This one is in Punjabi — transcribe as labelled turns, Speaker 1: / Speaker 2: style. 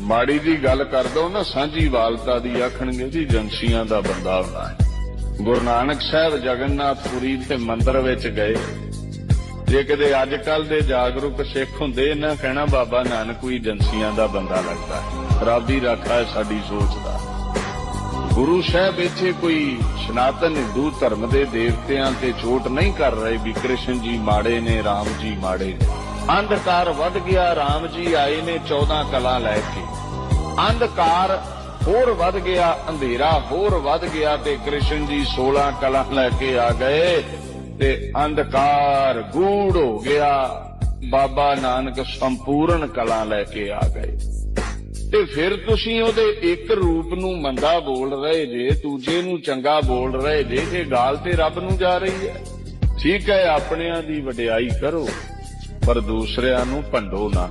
Speaker 1: ਮਾੜੀ ਦੀ ਗੱਲ ਕਰ ਦੋ ਨਾ, ਸਾਂਝੀ ਵਾਲਤਾ ਦੀ ਆਖਣਗੇ ਜੀ ਏਜੰਸੀਆਂ ਦਾ ਬੰਦਾ ਹੋਣਾ ਹੈ ਗੁਰੂ ਨਾਨਕ ਸਾਹਿਬ ਜਗਨਨਾਥਪੁਰੀ ਦੇ ਮੰਦਰ ਵਿੱਚ ਗਏ। ਜੇ ਕਿਤੇ ਅੱਜ ਕੱਲ ਦੇ ਜਾਗਰੂਕ ਸਿੱਖ ਹੁੰਦੇ ਨਾ ਕਹਿਣਾ, ਬਾਬਾ ਨਾਨਕ ਵੀ ਏਜੰਸੀਆਂ ਦਾ ਬੰਦਾ ਲੱਗਦਾ ਹੈ। ਰੱਬ ਦੀ ਰਾਖਾ ਹੈ ਸਾਡੀ ਸੋਚ ਦਾ। ਗੁਰੂ ਸਾਹਿਬ ਇੱਥੇ ਕੋਈ ਸਨਾਤਨ ਹਿੰਦੂ ਧਰਮ ਦੇ ਦੇਵਤਿਆਂ ਤੇ ਚੋਟ ਨਹੀਂ ਕਰ ਰਹੇ ਵੀ ਕ੍ਰਿਸ਼ਨ ਜੀ ਮਾੜੇ ਨੇ, ਰਾਮ ਜੀ ਮਾੜੇ ਨੇ। ਅੰਧਕਾਰ ਵੱਧ ਗਿਆ RAM ਜੀ ਆਏ ਨੇ 14 ਕਲਾ ਲੈ ਕੇ। ਅੰਧਕਾਰ ਹੋਰ ਵੱਧ ਗਿਆ, ਅੰਧੇਰਾ ਹੋਰ ਵੱਧ ਗਿਆ ਤੇ ਕ੍ਰਿਸ਼ਨ ਜੀ 16 ਕਲਾ ਲੈ ਕੇ ਆ ਗਏ ਤੇ ਅੰਧਕਾਰ ਗੂੜ ਹੋ ਗਿਆ, ਬਾਬਾ ਨਾਨਕ ਸੰਪੂਰਨ ਕਲਾ ਲੈ ਕੇ ਆ ਗਏ। ਤੇ ਫਿਰ ਤੁਸੀਂ ਉਹਦੇ ਇੱਕ ਰੂਪ ਨੂੰ ਮੰਦਾ ਬੋਲ ਰਹੇ ਜੇ, ਦੂਜੇ ਨੂੰ ਚੰਗਾ ਬੋਲ ਰਹੇ ਜੇ, ਇਹ ਗਾਲ ਤੇ ਰੱਬ ਨੂੰ ਜਾ ਰਹੀ ਹੈ। ਠੀਕ ਹੈ, ਆਪਣਿਆਂ ਦੀ ਵਡਿਆਈ ਕਰੋ। ਪਰ ਦੂਸਰਿਆਂ ਨੂੰ ਭੰਡੋ ਨਾ।